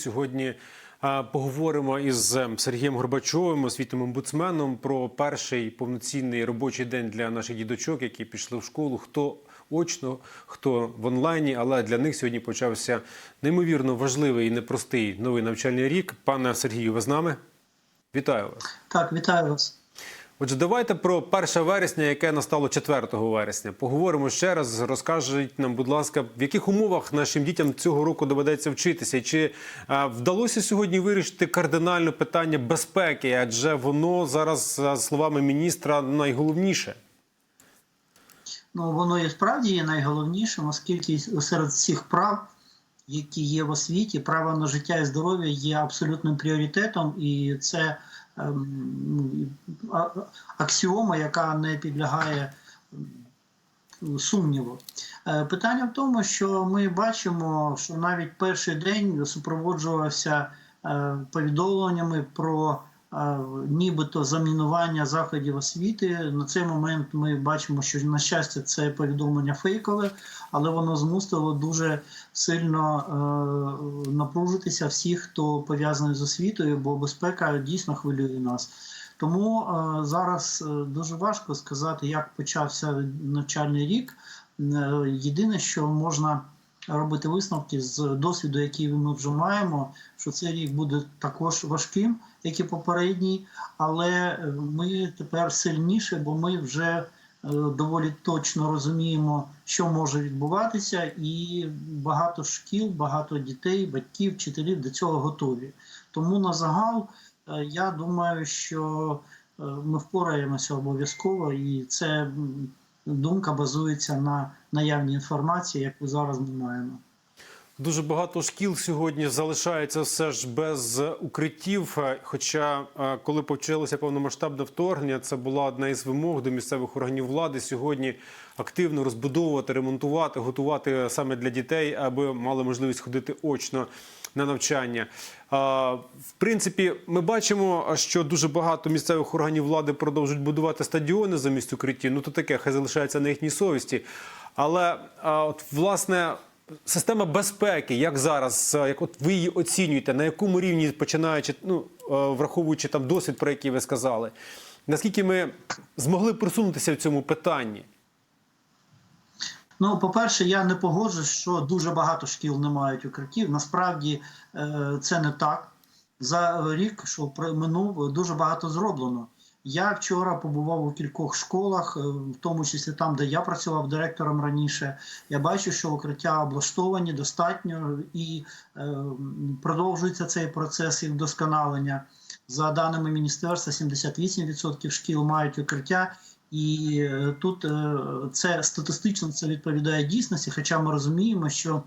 Сьогодні поговоримо із е, Сергієм Горбачовим, освітнім омбудсменом, про перший повноцінний робочий день для наших дідочок, які пішли в школу. Хто очно, хто в онлайні, але для них сьогодні почався неймовірно важливий і непростий новий навчальний рік. Пане Сергію, ви з нами? Вітаю вас. Так, вітаю вас. Отже, давайте про 1 вересня, яке настало 4 вересня. Поговоримо ще раз. Розкажіть нам, будь ласка, в яких умовах нашим дітям цього року доведеться вчитися? І Чи а, вдалося сьогодні вирішити кардинальне питання безпеки? Адже воно зараз, за словами міністра, найголовніше. Ну, воно і справді є найголовнішим, оскільки серед всіх прав, які є в освіті, право на життя і здоров'я є абсолютним пріоритетом, і це аксіома, яка не підлягає ем, сумніву. Е, Питання в тому, що ми бачимо, що навіть перший день супроводжувався е, повідомленнями про нібито замінування заходів освіти. На цей момент ми бачимо, що на щастя це повідомлення фейкове, але воно змусило дуже сильно е, напружитися всіх, хто пов'язаний з освітою, бо безпека дійсно хвилює нас. Тому е, зараз е, дуже важко сказати, як почався навчальний рік. Єдине, що можна робити висновки з досвіду, який ми вже маємо, що цей рік буде також важким, як і попередній, але е, ми тепер сильніше, бо ми вже е, доволі точно розуміємо, що може відбуватися, і багато шкіл, багато дітей, батьків, вчителів до цього готові. Тому на загал е, я думаю, що ми впораємося обов'язково, і це думка базується на наявній інформації, яку зараз ми маємо. Дуже багато шкіл сьогодні залишається все ж без укриттів. Хоча, е, коли почалося повномасштабне вторгнення, це була одна із вимог до місцевих органів влади сьогодні активно розбудовувати, ремонтувати, готувати саме для дітей, аби мали можливість ходити очно на навчання. В принципі, ми бачимо, що дуже багато місцевих органів влади продовжують будувати стадіони замість укриттів. Ну то таке, хай залишається на їхній совісті. Але от власне. Система безпеки, як зараз, е, як от ви її оцінюєте, на якому рівні починаючи, ну е, враховуючи там досвід, про який ви сказали, наскільки ми змогли просунутися в цьому питанні? Ну, по-перше, я не погоджуюсь, що дуже багато шкіл не мають укриттів. Насправді е, це не так. За рік, що минув, дуже багато зроблено. Я вчора побував у кількох школах, е, в тому числі там, де я працював директором раніше. Я бачу, що укриття облаштовані достатньо і е, продовжується цей процес і вдосконалення. За даними міністерства, 78% шкіл мають укриття. І е, тут це статистично це відповідає дійсності, хоча ми розуміємо, що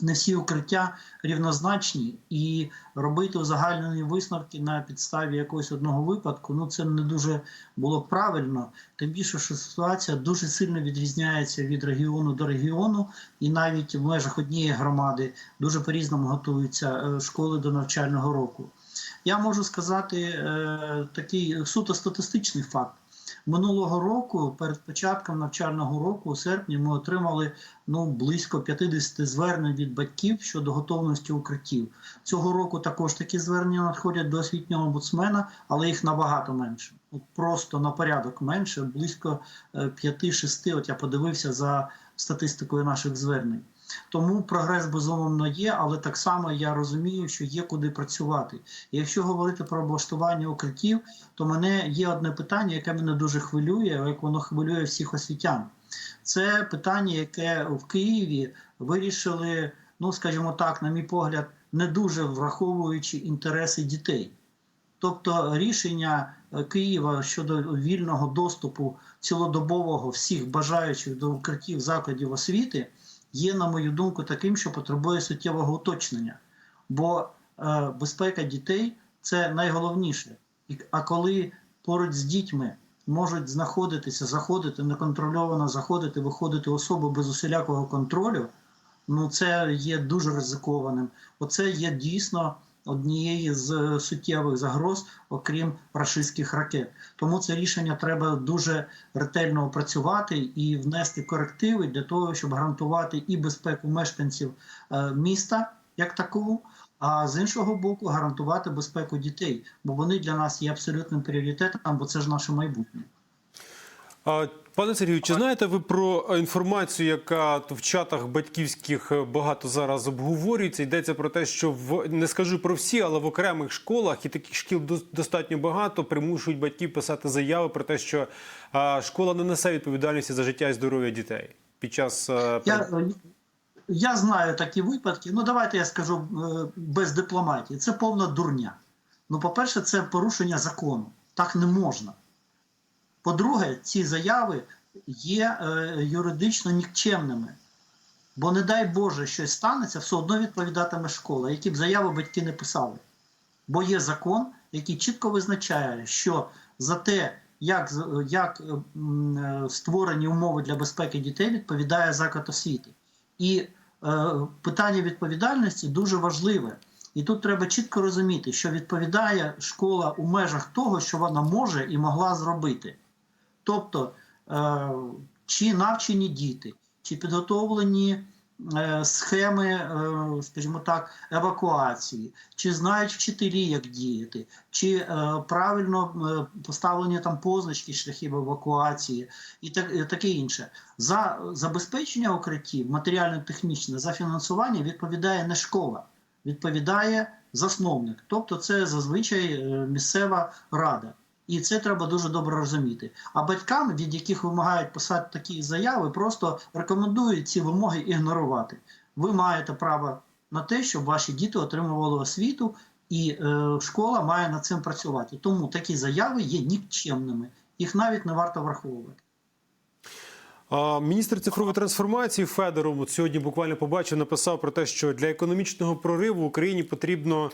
не всі укриття рівнозначні, і робити узагальнені висновки на підставі якогось одного випадку, ну це не дуже було правильно. Тим більше, що ситуація дуже сильно відрізняється від регіону до регіону, і навіть в межах однієї громади дуже по-різному готуються е, школи до навчального року. Я можу сказати е, такий суто статистичний факт. Минулого року, перед початком навчального року, у серпні, ми отримали ну близько 50 звернень від батьків щодо готовності укриттів. Цього року також такі звернення надходять до освітнього омбудсмена, але їх набагато менше. Просто на порядок менше, близько е, 5-6. От я подивився за статистикою наших звернень. Тому прогрес безумовно є, але так само я розумію, що є куди працювати. Якщо говорити про облаштування укриттів, то мене є одне питання, яке мене дуже хвилює, як воно хвилює всіх освітян. Це питання, яке в Києві вирішили, ну скажімо так, на мій погляд, не дуже враховуючи інтереси дітей. Тобто рішення е, Києва щодо вільного доступу цілодобового всіх бажаючих до укриттів закладів освіти є, на мою думку, таким, що потребує суттєвого уточнення. Бо е, безпека дітей це найголовніше. І, а коли поруч з дітьми можуть знаходитися, заходити неконтрольовано заходити, виходити особи без усілякого контролю, ну це є дуже ризикованим. Оце є дійсно однією з суттєвих загроз, окрім рашистських ракет. Тому це рішення треба дуже ретельно опрацювати і внести корективи для того, щоб гарантувати і безпеку мешканців е, міста як таку, а з іншого боку, гарантувати безпеку дітей, бо вони для нас є абсолютним пріоритетом, бо це ж наше майбутнє. Пане Сергію, чи знаєте ви про інформацію, яка в чатах батьківських багато зараз обговорюється? Йдеться про те, що в не скажу про всі, але в окремих школах і таких шкіл дос- достатньо багато примушують батьків писати заяви про те, що а, школа не несе відповідальності за життя і здоров'я дітей під час е, Я, е, я знаю такі випадки. Ну, давайте я скажу е, без дипломатії. Це повна дурня. Ну, по-перше, це порушення закону. Так не можна. По-друге, ці заяви є е, юридично нікчемними. Бо, не дай Боже, щось станеться, все одно відповідатиме школа, які б заяви батьки не писали. Бо є закон, який чітко визначає, що за те, як, як е, е, створені умови для безпеки дітей, відповідає заклад освіти. І е, питання відповідальності дуже важливе. І тут треба чітко розуміти, що відповідає школа у межах того, що вона може і могла зробити. Тобто, е, чи навчені діти, чи підготовлені е, схеми, е, скажімо так, евакуації, чи знають вчителі, як діяти, чи правильно поставлені там позначки шляхів евакуації і таке інше. За забезпечення укриттів, матеріально-технічне, за фінансування відповідає не школа, відповідає засновник. Тобто це зазвичай місцева рада. І це треба дуже добре розуміти. А батькам, від яких вимагають писати такі заяви, просто рекомендують ці вимоги ігнорувати. Ви маєте право на те, щоб ваші діти отримували освіту, і е, школа має над цим працювати. Тому такі заяви є нікчемними. Їх навіть не варто враховувати. Міністр цифрової трансформації Федоров сьогодні буквально побачив, написав про те, що для економічного прориву Україні потрібно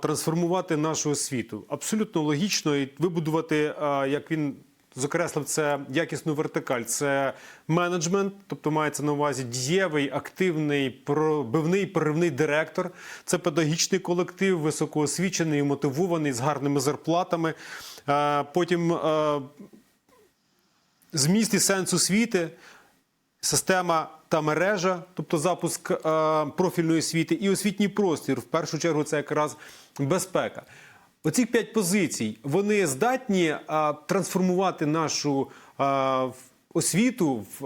трансформувати нашу освіту. Абсолютно логічно і вибудувати, як він зокреслив, це якісну вертикаль. Це менеджмент, тобто мається на увазі дієвий, активний, пробивний, проривний директор. Це педагогічний колектив, високоосвічений, мотивований з гарними зарплатами. Потім зміст і сенс освіти, система та мережа, тобто запуск е, профільної освіти, і освітній простір. В першу чергу це якраз безпека. Оці п'ять позицій вони здатні е, трансформувати нашу е, освіту в,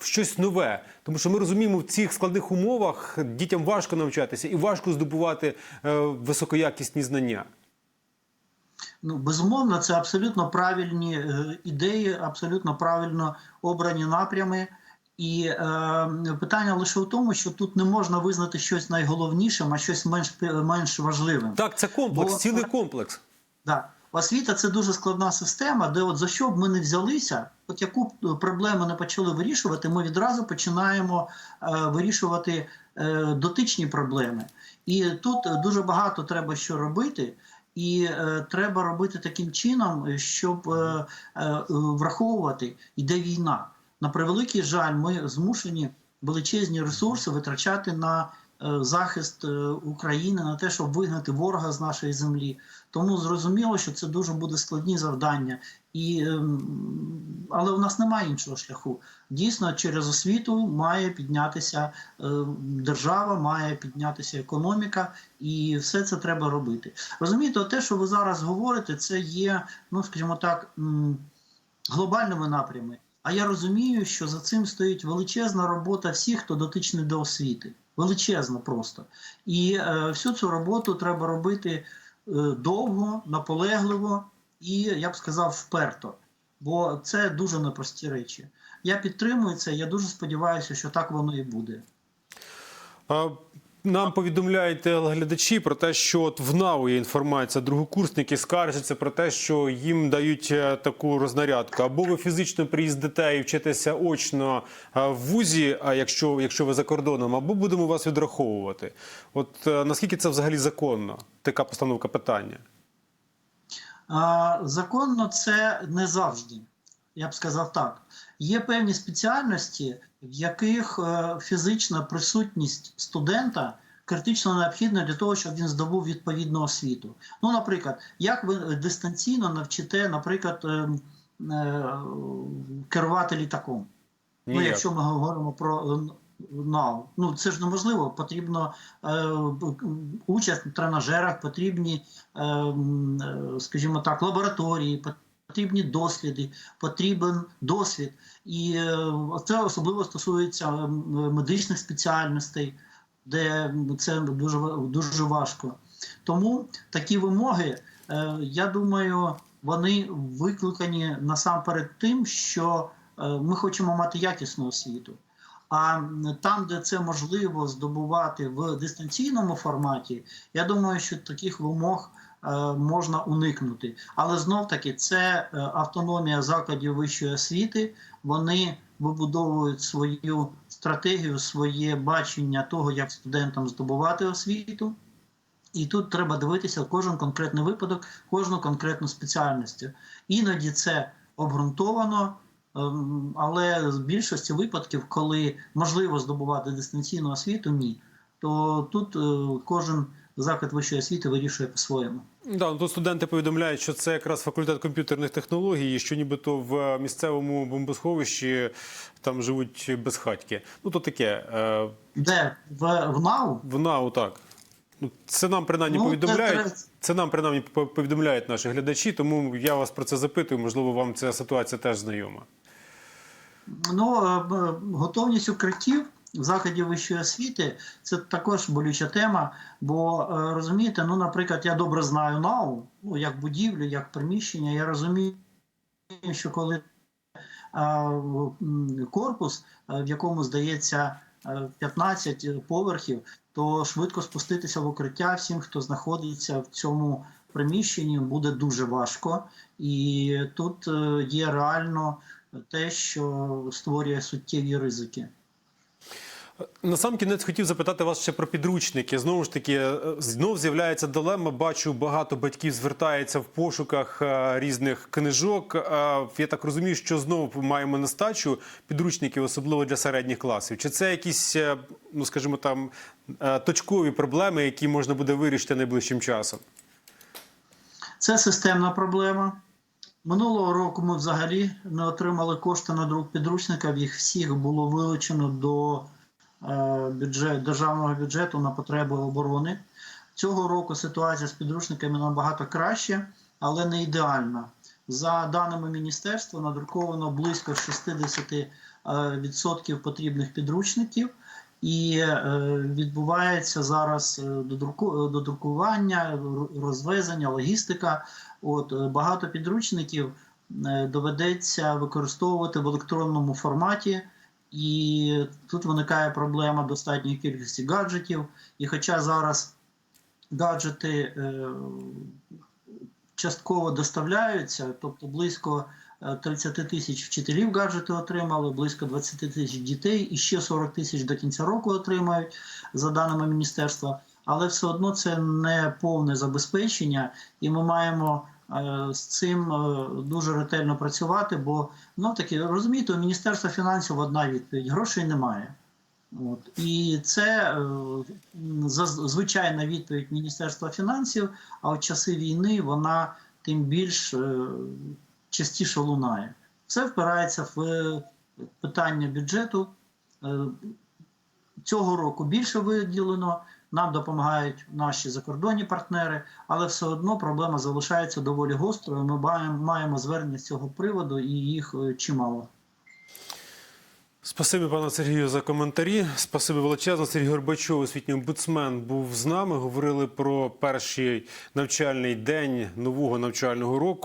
в щось нове. Тому що ми розуміємо, в цих складних умовах дітям важко навчатися і важко здобувати високоякісні знання. Ну, безумовно, це абсолютно правильні ідеї, абсолютно правильно обрані напрями. І е, питання лише в тому, що тут не можна визнати щось найголовнішим, а щось менш, менш важливим. Так, це комплекс, Бо- цілий комплекс. Да. Освіта це дуже складна система, де от за що б ми не взялися, от яку е, проблему не почали вирішувати, ми відразу починаємо е, вирішувати е, дотичні проблеми. І тут дуже багато треба що робити. І е, треба робити таким чином, щоб е, е, враховувати, іде війна. На превеликий жаль, ми змушені величезні ресурси витрачати на е, захист е, України, на те, щоб вигнати ворога з нашої землі. Тому зрозуміло, що це дуже буде складні завдання. І, ем, але у нас немає іншого шляху. Дійсно, через освіту має піднятися е, держава, має піднятися економіка, і все це треба робити. Розумієте, те, що ви зараз говорите, це є, ну скажімо так, глобальними напрямами. А я розумію, що за цим стоїть величезна робота всіх, хто дотичний до освіти. Величезна просто. І е, всю цю роботу треба робити е, довго, наполегливо і, я б сказав, вперто. Бо це дуже непрості речі. Я підтримую це, я дуже сподіваюся, що так воно і буде. Нам повідомляють телеглядачі про те, що от в НАУ є інформація, другокурсники скаржаться про те, що їм дають е, таку рознарядку. Або ви фізично приїздите і вчитеся очно е, в вузі, а якщо, якщо ви за кордоном, або будемо вас відраховувати. От е, наскільки це взагалі законно? Така постановка питання. А, законно це не завжди. Я б сказав так. Є певні спеціальності, в яких е, фізична присутність студента критично необхідна для того, щоб він здобув відповідну освіту. Ну, наприклад, як ви дистанційно навчите, наприклад, е, е, керувати літаком? Ну, якщо ми говоримо про, НАУ. Ну це ж неможливо. Потрібно е, участь в тренажерах, потрібні, е, е, скажімо так, лабораторії, потрібні досліди, потрібен досвід. І е, це особливо стосується медичних спеціальностей, де це дуже дуже важко. Тому такі вимоги, е, я думаю, вони викликані насамперед тим, що е, ми хочемо мати якісну освіту. А там, де це можливо здобувати в дистанційному форматі, я думаю, що таких вимог е, можна уникнути. Але знов таки це е, автономія закладів вищої освіти. Вони вибудовують свою стратегію, своє бачення того, як студентам здобувати освіту. І тут треба дивитися кожен конкретний випадок, кожну конкретну спеціальність. Іноді це обґрунтовано, ем, але в більшості випадків, коли можливо здобувати дистанційну освіту, ні. То тут е, кожен заклад вищої освіти вирішує по-своєму. Да, ну, тут студенти повідомляють, що це якраз факультет комп'ютерних технологій, і що нібито в місцевому бомбосховищі там живуть безхатьки. Ну то таке. Е, Де в, в НАУ в НАУ так. Ну, це нам принаймні Ну, повідомляють. Це нам принаймні повідомляють наші глядачі, тому я вас про це запитую. Можливо, вам ця ситуація теж знайома. Ну, е, готовність укриттів в закладі вищої освіти це також болюча тема. Бо е, розумієте, ну, наприклад, я добре знаю НАУ, ну, як будівлю, як приміщення. Я розумію, що коли е, корпус, е, в якому здається е, 15 поверхів, то швидко спуститися в укриття всім, хто знаходиться в цьому приміщенні, буде дуже важко. І тут є реально те, що створює суттєві ризики. На сам кінець хотів запитати вас ще про підручники. Знову ж таки, е, знов з'являється дилема. Бачу, багато батьків звертається в пошуках е, різних книжок. Е, Я так розумію, що знову маємо нестачу підручників, особливо для середніх класів. Чи це якісь, ну скажімо, там точкові проблеми, які можна буде вирішити найближчим часом? Це системна проблема. Минулого року ми взагалі не отримали кошти на друк підручника. Їх всіх було вилучено до бюджет, державного бюджету на потреби оборони. Цього року ситуація з підручниками набагато краще, але не ідеальна. За даними міністерства, надруковано близько 60% е, потрібних підручників. І е, відбувається зараз е, додрукування, розвезення, логістика. От е, багато підручників е, доведеться використовувати в електронному форматі, і тут виникає проблема достатньої кількості гаджетів. І хоча зараз гаджети е, частково доставляються, тобто близько е, 30 тисяч вчителів гаджети отримали, близько 20 тисяч дітей, і ще 40 тисяч до кінця року отримають за даними міністерства. Але все одно це не повне забезпечення, і ми маємо е, з цим е, дуже ретельно працювати. Бо ну таки розумієте, у міністерства фінансів одна відповідь: грошей немає. От. І це е, звичайна відповідь Міністерства фінансів, а в часи війни вона тим більш е, частіше лунає. Все впирається в е, питання бюджету. Е, Цього року більше виділено, нам допомагають наші закордонні партнери, але все одно проблема залишається доволі гострою. Ми маємо, звернення з цього приводу, і їх е, чимало. Спасибі, пане Сергію, за коментарі. Спасибі величезно. Сергій Горбачов, освітній омбудсмен, був з нами. Говорили про перший навчальний день нового навчального року.